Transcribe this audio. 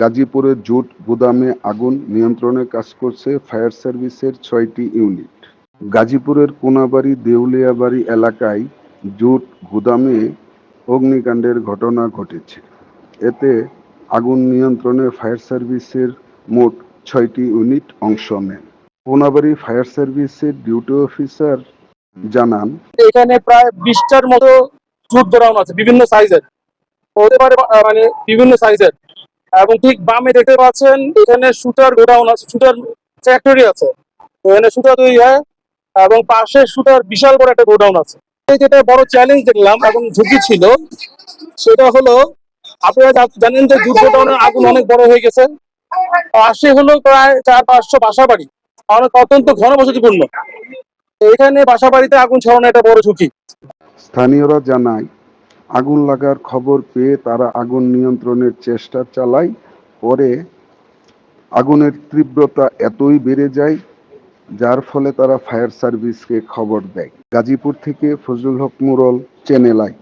গাজীপুরের জুট গুদামে আগুন নিয়ন্ত্রণে কাজ করছে ফায়ার সার্ভিসের ছয়টি ইউনিট। গাজীপুরের কোনাবাড়ি দেউলিয়াবাড়ি এলাকায় জুট গুদামে অগ্নিকাণ্ডের ঘটনা ঘটেছে। এতে আগুন নিয়ন্ত্রণে ফায়ার সার্ভিসের মোট ছয়টি ইউনিট অংশ নেন। কোনাবাড়ি ফায়ার সার্ভিসের ডিউটি অফিসার জানান, এখানে প্রায় বিশটার মতো জুট গোডাউন আছে, বিভিন্ন সাইজের হতে পারে মানে বিভিন্ন সাইজের এবং ঠিক বামে দেখতে পাচ্ছেন, এখানে শুটার গোডাউন আছে, শুটার ফ্যাক্টরি আছে। এখানে শুটার তৈরি হয় এবং পাশে শুটার বিশাল বড় একটা গোডাউন আছে। যেটা বড় চ্যালেঞ্জ দেখলাম এবং ঝুঁকি ছিল, সেটা হলো, আপনারা জানেন যে গোডাউনের আগুন অনেক বড় হয়ে গেছে। পাশে হলো প্রায় চার পাঁচশো বাসা বাড়ি। অনেক অত্যন্ত ঘনবসতিপূর্ণ এখানে বাসা বাড়িতে আগুন ছড়ানো একটা বড় ঝুঁকি। স্থানীয়রা জানায় আগুন লাগার খবর পেয়ে তারা আগুন নিয়ন্ত্রণের চেষ্টা চালায়। পরে আগুনের তীব্রতা এতই বেড়ে যায়, যার ফলে তারা ফায়ার সার্ভিসকে খবর দেয়। গাজীপুর থেকে ফজলুল হক মুরল চ্যানেল আই